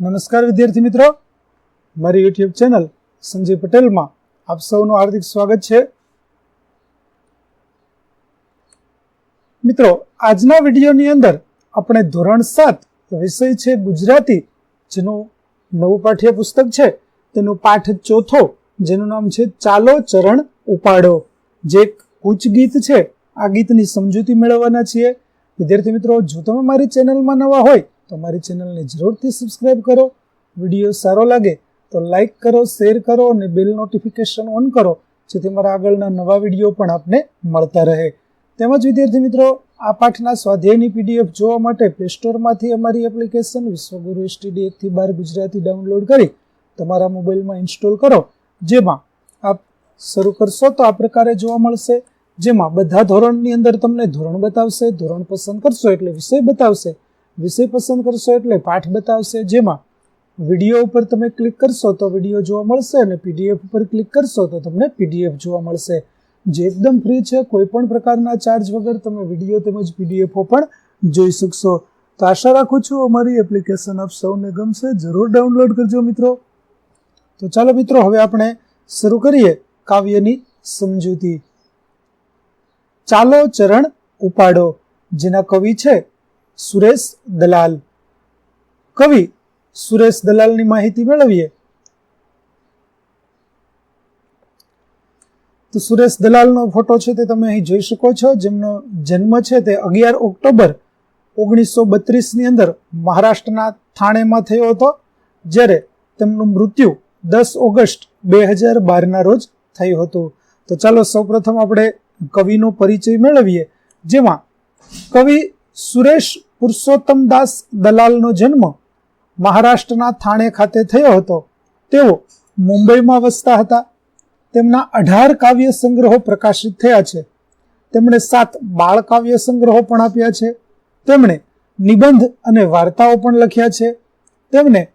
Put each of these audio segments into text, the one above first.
નમસ્કાર વિદ્યાર્થી મિત્રો. મારી યુટ્યુબ ચેનલ સંજય પટેલમાં આપ સૌનું હાર્દિક સ્વાગત છે. મિત્રો, આજના વિડીયોની અંદર આપણે ધોરણ સાત વિષય છે ગુજરાતી, જેનું નવું પાઠ્ય પુસ્તક છે. તેનું પાઠ ચોથો, જેનું નામ છે ચાલો ચરણ ઉપાડો. જે એક કૂચ ગીત છે, આ ગીતની સમજૂતી મેળવવાના છીએ. વિદ્યાર્થી મિત્રો, જો તમે મારી ચેનલમાં નવા હોય તો અમારી ચેનલને જરૂરથી સબસ્ક્રાઈબ કરો. વીડિયો સારો લાગે તો લાઈક કરો શેર કરો અને બેલ નોટિફિકેશન ઓન કરો, જેથી મારા આગળના નવા વીડિયો પણ આપને મળતા રહે. તેમજ વિદ્યાર્થી મિત્રો, આ પાઠના સ્વાધ્યાયની પીડીએફ જોવા માટે પ્લે સ્ટોરમાંથી અમારી એપ્લિકેશન વિશ્વગુરુ એસટીડી એકથી બાર ગુજરાતી ડાઉનલોડ કરી તમારા મોબાઈલમાં ઇન્સ્ટોલ કરો. જેમાં આપ શરૂ કરશો તો આ પ્રકારે જોવા મળશે. જેમાં બધા ધોરણની અંદર તમને ધોરણ બતાવશે, ધોરણ પસંદ કરશો એટલે વિષય બતાવશે. વિષય પસંદ કરશો એટલે પાઠ બતાવશે જેમાં વીડિયો ઉપર તમે ક્લિક કરશો તો વીડિયો જોવા મળશે અને પીડીએફ ઉપર ક્લિક કરશો તો તમને પીડીએફ જોવા મળશે. જે એકદમ ફ્રી છે કોઈ પણ પ્રકારના ચાર્જ વગર તમે વીડિયો તેમજ પીડીએફો પણ જોઈ શકશો. તો આશા રાખું છું અમારી એપ્લિકેશન આપ સૌને ગમશે. જરૂર ડાઉનલોડ કરજો મિત્રો. તો ચાલો મિત્રો, હવે આપણે શરૂ કરીએ કાવ્યની સમજૂતી. ચાલો ચરણ ઉપાડો. જેના કવિ છે સુરેશ દલાલ. કવિ, સુરેશ દલાલની માહિતી મેળવીએ. તો સુરેશ દલાલનો ફોટો છે તે તમે અહીં જોઈ શકો છો. જેમનો જન્મ છે તે અગિયાર ઓક્ટોબર ઓગણીસો બત્રીસની અંદર મહારાષ્ટ્રના થાણેમાં થયો હતો, જ્યારે તેમનું મૃત્યુ દસ ઓગસ્ટ બે હજાર બારના રોજ થયું હતું. તો ચાલો સૌપ્રથમ આપણે કવિનો પરિચય મેળવીએ, જેમાં કવિ સુરેશ પુરુષોત્તમ દાસ દલાલનો જન્મ મહારાષ્ટ્રના થાણે ખાતે થયો હતો. તેઓ મુંબઈમાં વસતા હતા. તેમના અઢાર કાવ્ય સંગ્રહો પ્રકાશિત થયા છે. તેમણે સાત બાળ કાવ્ય સંગ્રહો પણ આપ્યા છે. તેમણે નિબંધ અને વાર્તાઓ પણ લખ્યા છે. તેમને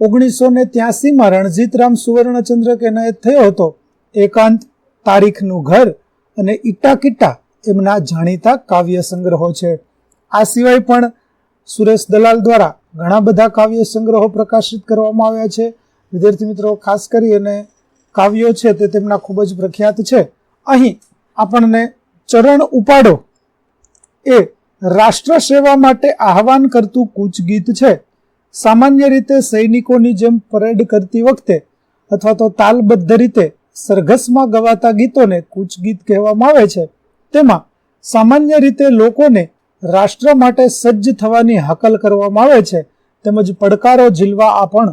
ઓગણીસો ને ત્યાસીમાં રણજીતરામ સુવર્ણચંદ્રક એનાયત થયો હતો. એકાંત, તારીખનું ઘર અને ઈટા કિટ્ટા એમના જાણીતા કાવ્ય સંગ્રહો છે. આ સિવાય પણ સુરેશ દલાલ દ્વારા ઘણા બધા કાવ્ય સંગ્રહો પ્રકાશિત કરવામાં આવ્યા છે. વિદ્યાર્થી મિત્રો, ખાસ કરી અને કાવ્યો છે તે તેમના ખૂબ જ પ્રખ્યાત છે. અહીં આપણને ચરણ ઉપાડો એ રાષ્ટ્ર સેવા માટે આહવાન કરતું કૂચ ગીત છે. સામાન્ય રીતે સૈનિકોની જેમ પરેડ કરતી વખતે અથવા તો તાલબદ્ધ રીતે સરઘસમાં ગવાતા ગીતોને કૂચ ગીત કહેવામાં આવે છે. તેમાં સામાન્ય રીતે લોકોને રાષ્ટ્ર માટે સજ્જ થવાની હાકલ કરવામાં આવે છે, તેમજ પડકારો ઝીલવા આ પણ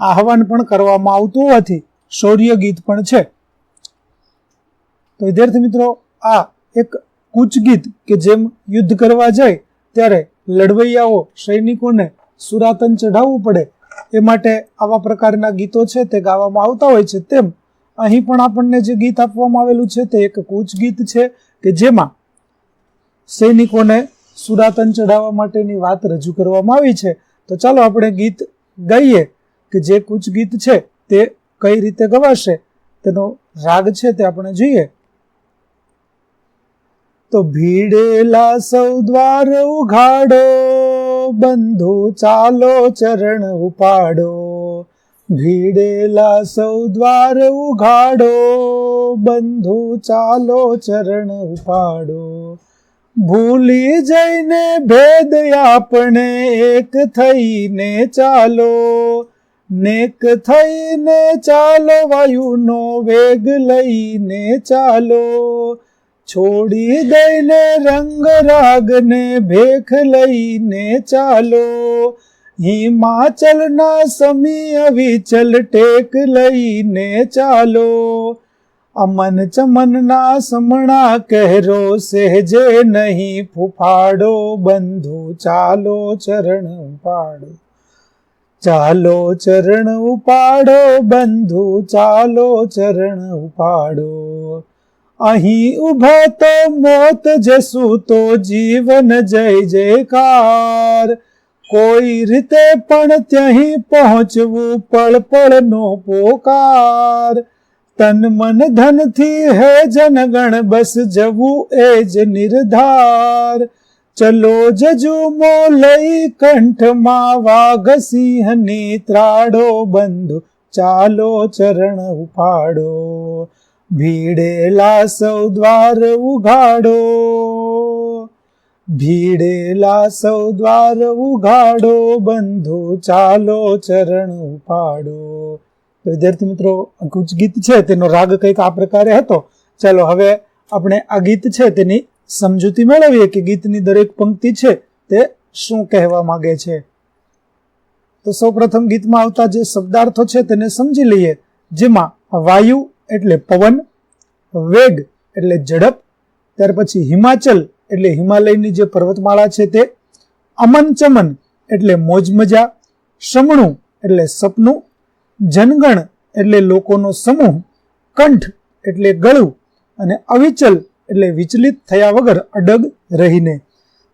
આહવાન પણ કરવામાં આવતું હોવાથી શૌર્ય ગીત પણ છે. તો વિદ્યાર્થી મિત્રો, આ એક કૂચ ગીત કે જેમ યુદ્ધ કરવા જાય, ત્યારે લડવૈયાઓ સૈનિકોને સુરાતન ચઢાવવું પડે, એ માટે આવા પ્રકારના ગીતો છે તે ગાવામાં આવતા હોય છે. તેમ અહીં પણ આપણને જે ગીત આપવામાં આવેલું છે તે એક કૂચ ગીત છે કે જેમાં સૈનિકોને સુરાતન ચઢાવવા માટેની વાત રજૂ કરવામાં આવી છે. તો ચાલો આપણે ગીત ગાઈએ કે જે કૂચ ગીત છે તે કઈ રીતે ગવાશે? તેનો રાગ છે તે આપણે જોઈએ. તો ભીડેલા સૌ દ્વાર ઉઘાડો, બંધુ ચાલો ચરણ ઉપાડો. ભીડેલા સૌ દ્વાર ઉઘાડો, બંધુ ચાલો ચરણ ઉપાડો. ભૂલી જઈને ભેદ આપણે એક થઈને ચાલો. નેક થઈને ચાલો, વાયુનો વેગ લઈને ચાલો. છોડી દઈને રંગ રાગને ભેખ લઈને ચાલો. હિમાચલના સમી અવિચલ ટેક લઈને ચાલો. અમન ચમનના સમણા કહેરો સહેજે નહીં ફૂફાડો, બંધુ ચાલો ચરણ ઉપાડો. ચાલો ચરણ ઉપાડો, બંધુ ચાલો ચરણ ઉપાડો. અહીં ઊભો તો મોત જશું તો જીવન જય જયકાર. કોઈ રીતે પણ ત્યાં પહોંચવું પળ પળનો પોકાર. તન મન ધનથી હે જનગણ, બસ જવું એ જ નિર્ધાર. ચલો જજુમો લઈ કંઠમાં વાઘ સિંહની ત્રાડો બંધુ. ચાલો ચરણ ઉપાડો ભીડેલા સૌ દ્વાર ઉઘાડો. ભીડેલા સૌ દ્વાર ઉઘાડો, બંધુ ચાલો ચરણ ઉપાડો. વિદ્યાર્થી મિત્રો કુછ ગીત છે, તેનો રાગ કંઈક આ પ્રકારે હતો. ચાલો હવે આપણે આ ગીત છે, તેની સમજૂતી મેળવીએ કે ગીતની દરેક પંક્તિ છે, તે શું કહેવા માંગે છે. તો સૌપ્રથમ ગીતમાં આવતા જે શબ્દાર્થો છે, તેને સમજી લઈએ, જેમાં વાયુ એટલે પવન, વેગ એટલે ઝડપ, ત્યાર પછી હિમાચલ એટલે હિમાલયની જે પર્વતમાળા છે, તે અમન ચમન એટલે મોજ મજા શમણું એટલે સપનું જનગણ એટલે લોકોનો સમૂહ, કંઠ એટલે ગળું અને અવિચલ એટલે વિચલિત થયા વગર અડગ રહીને.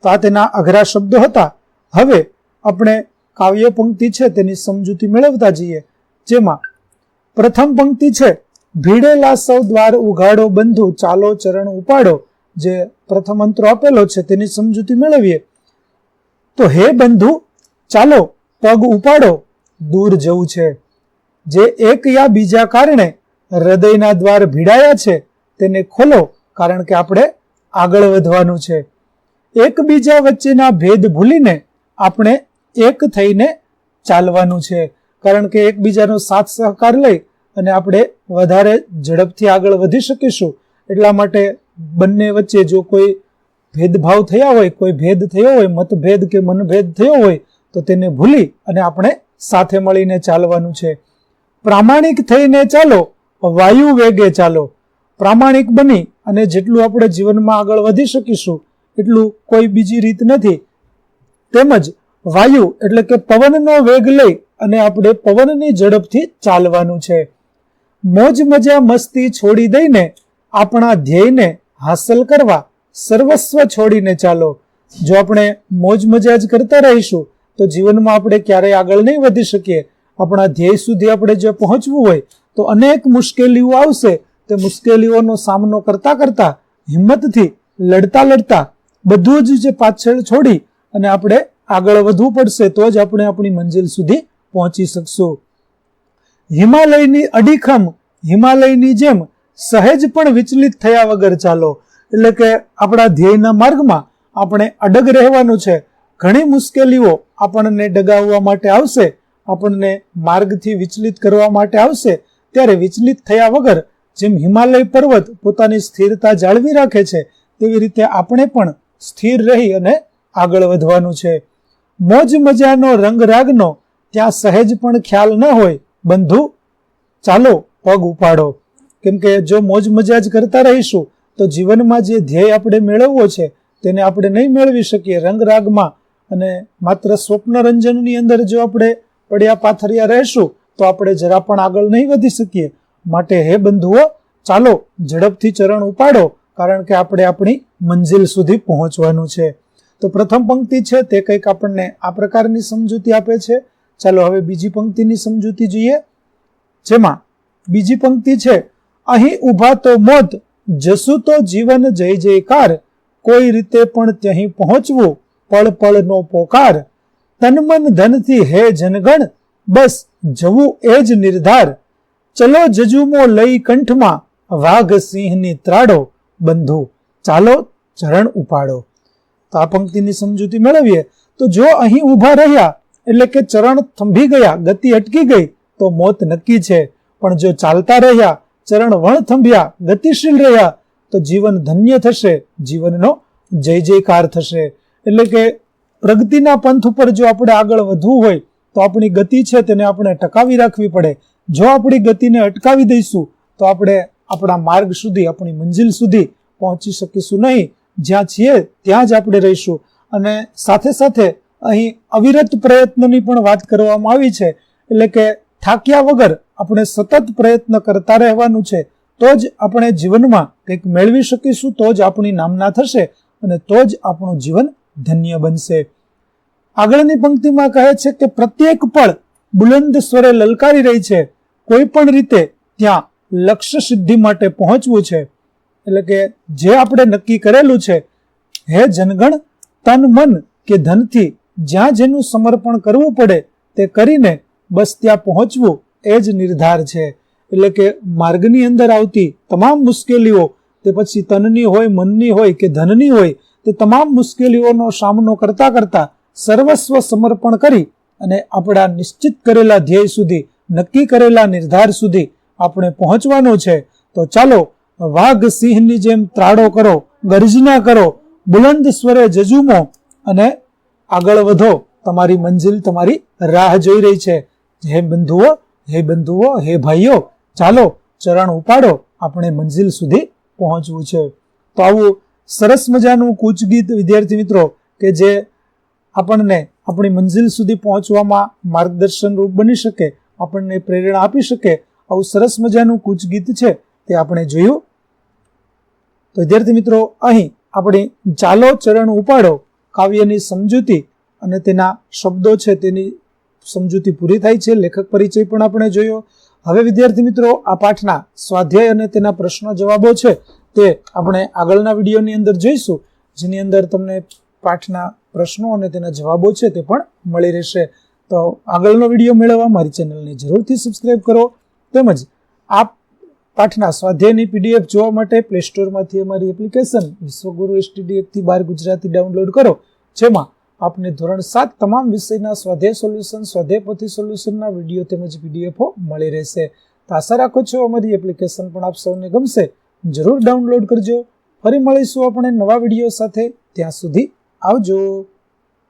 તો આ તેના અઘરા શબ્દો હતા. હવે આપણે કાવ્ય પંક્તિ છે તેની સમજૂતી મેળવતા જઈએ. જેમાં, પ્રથમ પંક્તિ છે, ભીડેલા સૌ દ્વાર ઉઘાડો બંધુ, ચાલો ચરણ ઉપાડો જે પ્રથમ અંતરો આપેલો છે તેની સમજૂતી મેળવીએ. તો હે બંધુ, ચાલો પગ ઉપાડો, દૂર જવું છે. જે એક યા બીજા કારણે હૃદયના દ્વાર ભીડાયા છે, તેને ખોલો, કારણ કે આપણે આગળ વધવાનું છે. એકબીજા વચ્ચેના ભેદ ભૂલીને આપણે એક થઈને ચાલવાનું છે, કારણ કે એકબીજાનો સાથ સહકાર લઈ અને આપણે વધારે ઝડપથી આગળ વધી શકીશું. એટલા માટે બંને વચ્ચે જો કોઈ ભેદભાવ થયા હોય, કોઈ ભેદ થયો હોય, મતભેદ કે મનભેદ થયો હોય, તો તેને ભૂલી અને આપણે સાથે મળીને ચાલવાનું છે. પ્રામાણિક થઈને ચાલો, વાયુ વેગે ચાલો. પ્રામાણિક બની અને જેટલું આપણે જીવનમાં આગળ વધી શકીશું, એટલું કોઈ બીજી રીત નથી. તેમજ વાયુ એટલે કે પવનનો વેગ લઈ અને આપણે પવનની ઝડપથી ચાલવાનું છે. મોજ મજા મસ્તી છોડી દઈને, આપણા ધ્યેયને હાંસલ કરવા સર્વસ્વ છોડીને ચાલો. જો આપણે મોજ મજા જ કરતા રહીશું, તો જીવનમાં આપણે ક્યારેય આગળ નહીં વધી શકીએ. આપણા ધ્યેય સુધી આપણે જો પહોંચવું હોય તો અનેક મુશ્કેલીઓ આવશે. તે મુશ્કેલીઓનો સામનો કરતા કરતા, હિંમતથી લડતા લડતા બધું જ જે પાછળ છોડી અને આપણે આગળ વધવું પડશે, તો જ આપણે આપણી મંજિલ સુધી પહોંચી શકશું. હિમાલયની અડીખમ, હિમાલયની જેમ સહેજ પણ વિચલિત થયા વગર ચાલો. એટલે કે આપણા ધ્યેયના માર્ગમાં આપણે અડગ રહેવાનું છે. ઘણી મુશ્કેલીઓ આપણને ડગાવવા માટે આવશે. આપણને માર્ગથી વિચલિત કરવા માટે આવશે, ત્યારે વિચલિત થયા વગર જેમ હિમાલય પર્વત પોતાની સ્થિરતા જાળવી રાખે છે, તેવી રીતે આપણે પણ સ્થિર રહી અને આગળ વધવાનું છે. મોજ મજાનો રંગ રાગનો ત્યાં સહેજ પણ ખ્યાલ ન હોય. બંધુ, ચાલો પગ ઉપાડો. કેમ કે જો મોજ મજા જ કરતા રહીશું, તો જીવનમાં જે ધ્યેય આપણે મેળવવો છે, તેને આપણે નહીં મેળવી શકીએ. રંગ રાગમાં અને માત્ર સ્વપ્નરંજનની અંદર જો આપણે પડ્યા પાથરિયા રહેશું, તો આપણે જરા પણ આગળ નહીં વધી શકીએ. માટે હે બંધુઓ, ચાલો ઝડપથી ચરણ ઉપાડો, કારણ કે આપણે આપણી મંજિલ સુધી પહોંચવાનું છે. તો પ્રથમ પંક્તિ છે, તે કંઈક આપણને આ પ્રકારની સમજૂતી આપે છે. ચાલો હવે બીજી પંક્તિની સમજૂતી જોઈએ. જેમાં બીજી પંક્તિ છે, અહીં ઊભા તો મોત, જસું તો જીવન જય જયકાર, કોઈ રીતે પણ ત્યાં પહોંચવું, પળ પળનો પોકાર તનમન ધનથી હે જનગણ, બસ જવું એ જ નિર્ધાર. ચલો જજુમો લઈ કંઠમાં, વાઘ સિંહની ત્રાડો બંધુ. ચાલો ચરણ ઉપાડો. તો આ પંક્તિની સમજૂતી મેળવીએ. તો જો અહીં ઊભા રહ્યા, એટલે કે ચરણ થંભી ગયા, ગતિ અટકી ગઈ, તો મોત નક્કી છે. પણ જો ચાલતા રહ્યા, ચરણ વણ થંભ્યા, ગતિશીલ રહ્યા, તો જીવન ધન્ય થશે, જીવનનો જય જયકાર થશે. એટલે કે પ્રગતિના પંથ ઉપર જો આપણે આગળ વધવું હોય, તો આપણી ગતિ છે તેને આપણે ટકાવી રાખવી પડે. જો આપણી ગતિને અટકાવી દઈશું, તો આપણે આપણા માર્ગ સુધી, આપણી મંજિલ સુધી પહોંચી શકીશું નહીં. જ્યાં છીએ, ત્યાં જ આપણે રહીશું. અને સાથે સાથે અહીં અવિરત પ્રયત્નની પણ વાત કરવામાં આવી છે. એટલે કે થાક્યા વગર આપણે સતત પ્રયત્ન કરતા રહેવાનું છે. તો જ આપણે જીવનમાં કંઈક મેળવી શકીશું, તો જ આપણી નામના થશે અને તો જ આપણું જીવન ધન્ય બનશે. આગળની પંક્તિમાં કહે છે કે પ્રત્યેક પળ બુલંદ સ્વરે લલકારી રહી છે. કોઈ પણ રીતે ત્યાં લક્ષ્ય સિદ્ધિ માટે પહોંચવું છે. એટલે કે જે આપણે નક્કી કરેલું છે, હે જનગણ, તન મન કે ધનથી જ્યાં જેનું સમર્પણ કરવું પડે તે કરીને બસ ત્યાં પહોંચવું એ જ નિર્ધાર છે. એટલે કે માર્ગની અંદર આવતી તમામ મુશ્કેલીઓ, તે પછી તનની હોય, મનની હોય કે ધનની હોય તે તમામ મુશ્કેલીઓનો સામનો કરતા કરતા સર્વસ્વ સમર્પણ કરી અને આપણા નિશ્ચિત કરેલા ધ્યેય સુધી, નક્કી કરેલા નિર્ધાર સુધી આપણે પહોંચવાનું છે. તો ચાલો, વાઘ સિંહની જેમ ત્રાડો કરો, ગર્જના કરો, બુલંદ સ્વરે જજુમો અને આગળ વધો. તમારી મંજિલ તમારી રાહ જોઈ રહી છે. હે બંધુઓ હે બંધુઓ, હે ભાઈઓ, ચાલો, ચરણ ઉપાડો, આપણે મંજિલ સુધી પહોંચવું છે. તો આવું સરસ મજાનું કૂચ ગીત વિદ્યાર્થી મિત્રો કે જે આપણને આપણી મંજિલ સુધી પહોંચવામાં માર્ગદર્શન રૂપ બની શકે, આપણને પ્રેરણા આપી શકે, આવું સરસ મજાનું કૂચ ગીત છે તે આપણે જોયું. તો વિદ્યાર્થી મિત્રો, અહીં આપણી ચાલો ચરણ ઉપાડો, કાવ્યની સમજૂતી અને તેના શબ્દો છે તેની સમજૂતી પૂરી થાય છે, લેખક પરિચય પણ આપણે જોયો. હવે વિદ્યાર્થી મિત્રો, આ પાઠના સ્વાધ્યાય અને તેના પ્રશ્નો જવાબો છે. તે આપણે આગળના વિડીયોની અંદર જોઈશું, જેની અંદર તમને પાઠના પ્રશ્નો અને તેના જવાબો છે તે પણ મળી રહેશે. તો આગળનો વીડિયો મેળવવા મારી ચેનલને જરૂરથી સબસ્ક્રાઇબ કરો, તેમજ આ પાઠના સ્વાધ્યાયની પીડીએફ જોવા માટે પ્લે સ્ટોરમાંથી અમારી એપ્લિકેશન વિશ્વગુરુ એસટીડીએફથી બાર ગુજરાતી ડાઉનલોડ કરો, જેમાં આપને ધોરણ સાત તમામ વિષયના સ્વાધ્યાય સોલ્યુશન સ્વાધ્યાયપોથી સોલ્યુશનના વીડિયો તેમજ પીડીએફો મળી રહેશે. તો આશા રાખો છો અમારી એપ્લિકેશન પણ આપ સૌને ગમશે. જરૂર ડાઉનલોડ કરજો. ફરી મળીશું આપણે નવા વીડિયો સાથે. ત્યાં સુધી આવજો.